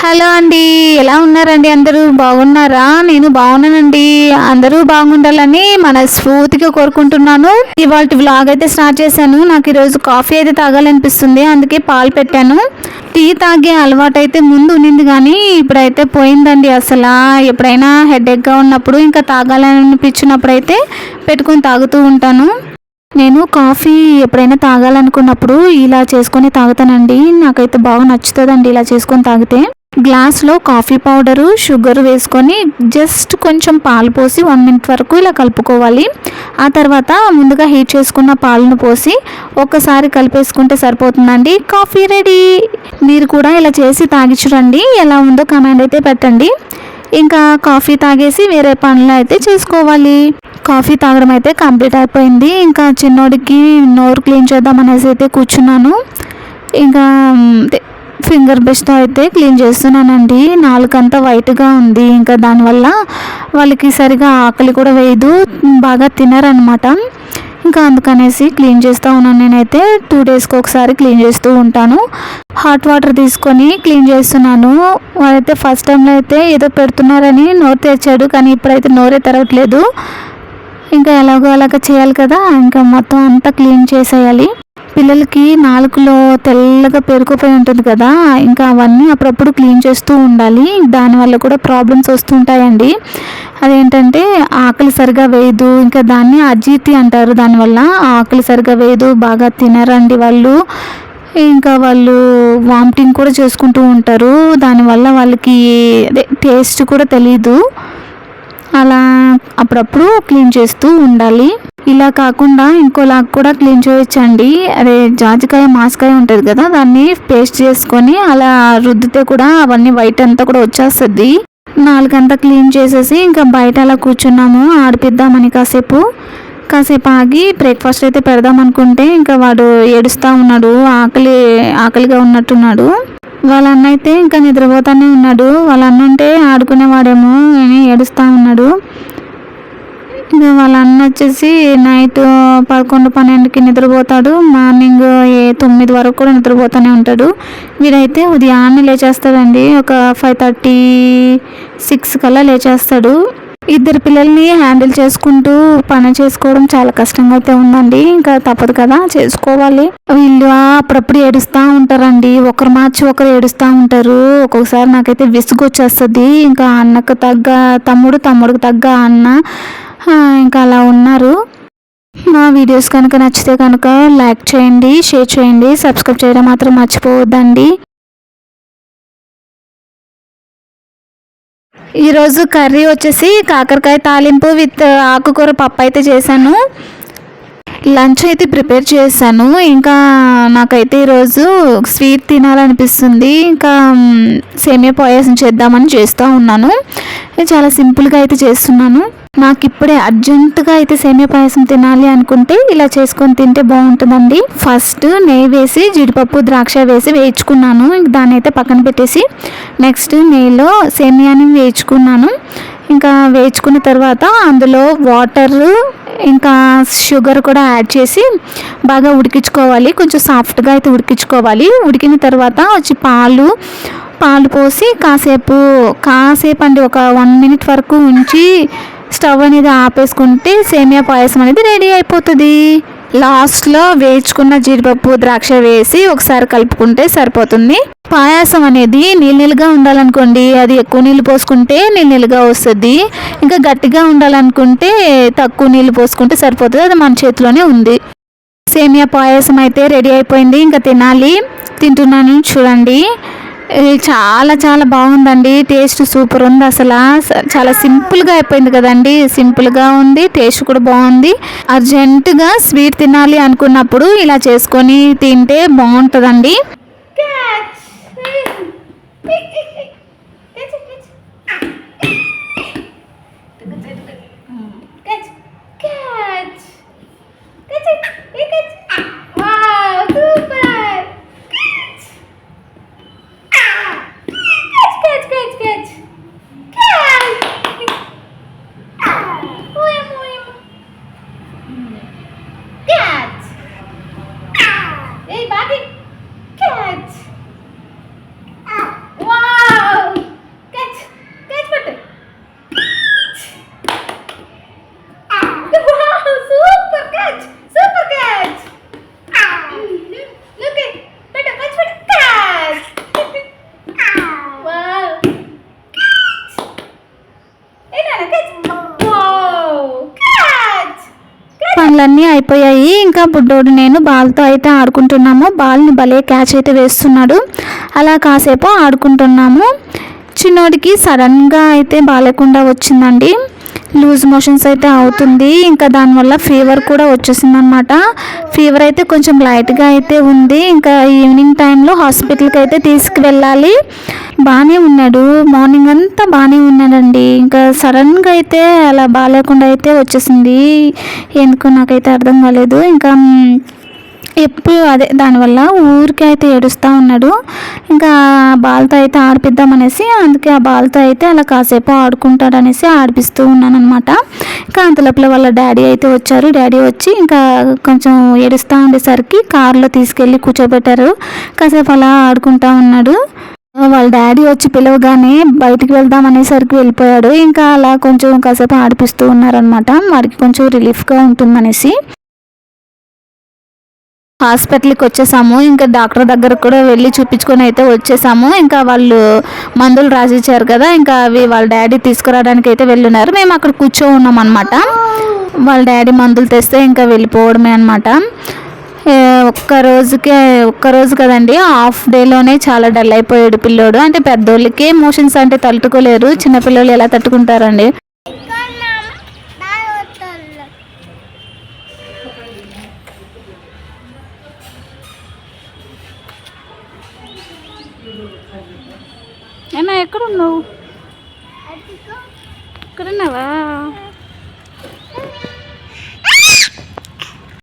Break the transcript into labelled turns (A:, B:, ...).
A: Hello అండి. ఎలా ఉన్నారండి అందరూ? బాగున్నారా? నేను బాగున్నానండి. అందరూ బాగుండాలని మనస్ఫూర్తిగా కోరుకుంటున్నాను. ఇవాళ వ్లాగ్ అయితే స్టార్ట్ చేశాను. నాకు ఈరోజు కాఫీ అయితే తాగాలనిపిస్తుంది. అందుకే పాలు పెట్టాను. టీ తాగే అలవాటు అయితే ముందు ఉన్నింది కానీ ఇప్పుడైతే పోయిందండి అసలు. ఎప్పుడైనా హెడేక్గా ఉన్నప్పుడు ఇంకా తాగాలనిపించినప్పుడు అయితే పెట్టుకొని తాగుతూ ఉంటాను. నేను కాఫీ ఎప్పుడైనా తాగాలనుకున్నప్పుడు ఇలా చేసుకొని తాగుతానండి. నాకైతే బాగా నచ్చుతుందండి ఇలా చేసుకొని తాగితే. గ్లాస్లో కాఫీ పౌడరు షుగర్ వేసుకొని జస్ట్ కొంచెం పాలు పోసి వన్ మినిట్ వరకు ఇలా కలుపుకోవాలి. ఆ తర్వాత ముందుగా హీట్ చేసుకున్న పాలను పోసి ఒక్కసారి కలిపేసుకుంటే సరిపోతుందండి. Coffee ready. మీరు కూడా ఇలా చేసి తాగి చూడండి ఎలా ఉందో కమెంట్ అయితే పెట్టండి. ఇంకా కాఫీ తాగేసి వేరే పనులు అయితే చేసుకోవాలి. కాఫీ తాగడం అయితే కంప్లీట్ అయిపోయింది. ఇంకా చిన్నోడికి నోరు క్లీన్ చేద్దాం అనేసి అయితే కూర్చున్నాను. ఇంకా ఫింగర్ బెస్ట్ అయితే క్లీన్ చేస్తున్నానండి. నాలుకంతా వైట్గా ఉంది. ఇంకా దానివల్ల వాళ్ళకి సరిగా ఆకలి కూడా వేయదు. బాగా తినరనమాట. ఇంకా అందుకనేసి క్లీన్ చేస్తూ ఉన్నాను. నేనైతే టూ డేస్కి ఒకసారి క్లీన్ చేస్తూ ఉంటాను. హాట్ వాటర్ తీసుకొని క్లీన్ చేస్తున్నాను. వాడైతే ఫస్ట్ టైంలో అయితే ఏదో పెడుతున్నారని నోరు తెచ్చాడు కానీ ఇప్పుడైతే నోరే తెరవట్లేదు. ఇంకా ఎలాగో అలాగ చేయాలి కదా. ఇంకా మొత్తం అంతా క్లీన్ చేసేయాలి. పిల్లలకి నాలుకలో తెల్లగా పేరుకుపోయి ఉంటుంది కదా ఇంకా అవన్నీ అప్పుడప్పుడు క్లీన్ చేస్తూ ఉండాలి. దానివల్ల కూడా ప్రాబ్లమ్స్ వస్తుంటాయండి. అదేంటంటే ఆకలి సరిగా వేయదు. ఇంకా దాన్ని అజీతి అంటారు. దానివల్ల ఆకలి సరిగా వేయదు. బాగా తినరండి వాళ్ళు. ఇంకా వాళ్ళు వామిటింగ్ కూడా చేసుకుంటూ ఉంటారు. దానివల్ల వాళ్ళకి అదే టేస్ట్ కూడా తెలీదు. అలా అప్పుడప్పుడు క్లీన్ చేస్తూ ఉండాలి. ఇలా కాకుండా ఇంకోలా కూడా క్లీన్ చేయొచ్చండి అదే జాజికాయ మాస్కాయ ఉంటుంది కదా దాన్ని పేస్ట్ చేసుకొని అలా రుద్దితే కూడా అవన్నీ వైట్ అంతా కూడా వచ్చేస్తుంది. నాలుగంతా క్లీన్ చేసేసి ఇంకా బయట అలా కూర్చున్నాము ఆడిపిద్దామని కాసేపు. కాసేపు ఆగి బ్రేక్ఫాస్ట్ అయితే పెడదాం అనుకుంటే ఇంకా వాడు ఏడుస్తూ ఉన్నాడు ఆకలి ఆకలిగా ఉన్నట్టున్నాడు. వాళ్ళ అన్న అయితే ఇంకా నిద్రపోతానే ఉన్నాడు. వాళ్ళ అన్న ఉంటే ఆడుకునేవాడేమో అని ఏడుస్తూ ఉన్నాడు. వాళ్ళ అన్న వచ్చేసి నైట్ పదకొండు పన్నెండుకి నిద్రపోతాడు. మార్నింగ్ ఏ తొమ్మిది వరకు కూడా నిద్రపోతూనే ఉంటాడు. వీడైతే ఉదయాన్నే లేచేస్తాడండి. ఒక ఫైవ్ థర్టీ సిక్స్ కల్లా లేచేస్తాడు. ఇద్దరు పిల్లల్ని హ్యాండిల్ చేసుకుంటూ పని చేసుకోవడం చాలా కష్టంగా అయితే ఉందండి. ఇంకా తప్పదు కదా చేసుకోవాలి. వీళ్ళు అప్పుడప్పుడు ఏడుస్తూ ఉంటారండి. ఒకరు మార్చి ఒకరు ఏడుస్తూ ఉంటారు. ఒక్కొక్కసారి నాకైతే విసుగు వచ్చేస్తుంది ఇంకా అన్నకు తగ్గ తమ్ముడు తమ్ముడికి తగ్గ అన్న ఇంకా అలా ఉన్నారు. మా వీడియోస్ కనుక నచ్చితే కనుక లైక్ చేయండి షేర్ చేయండి సబ్స్క్రైబ్ చేయడం మాత్రం మర్చిపోవద్దండి. ఈరోజు కర్రీ వచ్చేసి కాకరకాయ తాలింపు విత్ ఆకుకూర పప్పు అయితే చేశాను. లంచ్ అయితే ప్రిపేర్ చేశాను. ఇంకా నాకైతే ఈరోజు స్వీట్ తినాలనిపిస్తుంది. ఇంకా సేమియా పాయసం చేద్దామని చేస్తూ ఉన్నాను. చాలా సింపుల్గా అయితే చేస్తున్నాను. నాకు ఇప్పుడే అర్జెంటుగా అయితే సేమియా పాయసం తినాలి అనుకుంటే ఇలా చేసుకొని తింటే బాగుంటుందండి. ఫస్ట్ నెయ్యి వేసి జీడిపప్పు ద్రాక్ష వేసి వేయించుకున్నాను. ఇంక దాన్ని అయితే పక్కన పెట్టేసి నెక్స్ట్ నెయ్యిలో సేమియాని వేయించుకున్నాను. ఇంకా వేయించుకున్న తర్వాత అందులో వాటర్ ఇంకా షుగర్ కూడా యాడ్ చేసి బాగా ఉడికించుకోవాలి. కొంచెం సాఫ్ట్గా అయితే ఉడికించుకోవాలి. ఉడికిన తర్వాత వచ్చి పాలు పాలు పోసి కాసేపు కాసేపు అండి ఒక వన్ మినిట్ వరకు ఉంచి స్టవ్ అనేది ఆపేసుకుంటే సేమియా పాయసం అనేది రెడీ అయిపోతుంది. లాస్ట్లో వేయించుకున్న జీడిపప్పు ద్రాక్ష వేసి ఒకసారి కలుపుకుంటే సరిపోతుంది. పాయాసం అనేది నీళ్ళు నీళ్ళుగా ఉండాలనుకోండి. అది ఎక్కువ నీళ్ళు పోసుకుంటే నీళ్ళు నీళ్ళుగా వస్తుంది. ఇంకా గట్టిగా ఉండాలనుకుంటే తక్కువ నీళ్ళు పోసుకుంటే సరిపోతుంది. అది మన చేతిలోనే ఉంది. సేమియా పాయసం అయితే రెడీ అయిపోయింది. ఇంకా తినాలి. తింటున్నాను. చూడండి. చాలా చాలా బాగుందండి. టేస్ట్ సూపర్ ఉంది అసలు. చాలా సింపుల్గా అయిపోయింది కదండి. సింపుల్గా ఉంది టేస్ట్ కూడా బాగుంది. అర్జెంటుగా స్వీట్ తినాలి అనుకున్నప్పుడు ఇలా చేసుకొని తింటే బాగుంటుందండి. పనులన్నీ అయిపోయాయి. ఇంకా బుడ్డోడు నేను బాల్తో అయితే ఆడుకుంటున్నాము. బాల్ని భలే క్యాచ్ అయితే వేస్తున్నాడు. అలా కాసేపు ఆడుకుంటున్నాము. చిన్నోడికి సడన్గా అయితే బాగాలేకుండా వచ్చిందండి. లూజ్ మోషన్స్ అయితే అవుతుంది. ఇంకా దానివల్ల ఫీవర్ కూడా వచ్చేసింది అనమాట ఫీవర్ అయితే కొంచెం లైట్గా అయితే ఉంది. ఇంకా ఈవినింగ్ టైంలో హాస్పిటల్కి అయితే తీసుకువెళ్ళాలి. బాగానే ఉన్నాడు. మార్నింగ్ అంతా బాగానే ఉన్నాడండి. ఇంకా సడన్గా అయితే అలా బాగాలేకుండా అయితే వచ్చేసింది. ఎందుకు నాకైతే అర్థం కాలేదు. ఇంకా ఎప్పుడు అదే దానివల్ల ఊరికే అయితే ఏడుస్తూ ఉన్నాడు. ఇంకా బాల్తో అయితే ఆడిపిద్దామనేసి అందుకే ఆ బాల్తో అయితే అలా కాసేపు ఆడుకుంటాడనేసి ఆడిపిస్తూ ఉన్నాను అనమాట ఇంకా అంతలోపల వాళ్ళ డాడీ అయితే వచ్చారు. డాడీ వచ్చి ఇంకా కొంచెం ఏడుస్తూ ఉండేసరికి కారులో తీసుకెళ్ళి కూర్చోబెట్టారు. కాసేపు అలా ఆడుకుంటా ఉన్నాడు. వాళ్ళ డాడీ వచ్చి పిలవగానే బయటికి వెళ్దాం అనేసరికి వెళ్ళిపోయాడు. ఇంకా అలా కొంచెం కాసేపు ఆడిపిస్తూ ఉన్నారనమాట వాడికి కొంచెం రిలీఫ్గా ఉంటుందనేసి. హాస్పిటల్కి వచ్చేసాము. ఇంకా డాక్టర్ దగ్గర కూడా వెళ్ళి చూపించుకొని అయితే వచ్చేసాము. ఇంకా వాళ్ళు మందులు రాసిచ్చారు కదా ఇంకా అవి వాళ్ళ డాడీ తీసుకురావడానికి అయితే వెళ్ళున్నారు మేము అక్కడ కూర్చో ఉన్నాం అనమాట వాళ్ళ డాడీ మందులు తెస్తే ఇంకా వెళ్ళిపోవడమే అనమాట ఒక్క రోజుకే ఒక్క రోజు కదండి హాఫ్ డేలోనే చాలా డల్ అయిపోయాడు పిల్లోడు. అంటే పెద్దోళ్ళకి మోషన్స్ అంటే తట్టుకోలేరు. చిన్నపిల్లలు ఎలా తట్టుకుంటారండి? ఏనా ఎక్కడున్నావు ఎక్కడున్నావా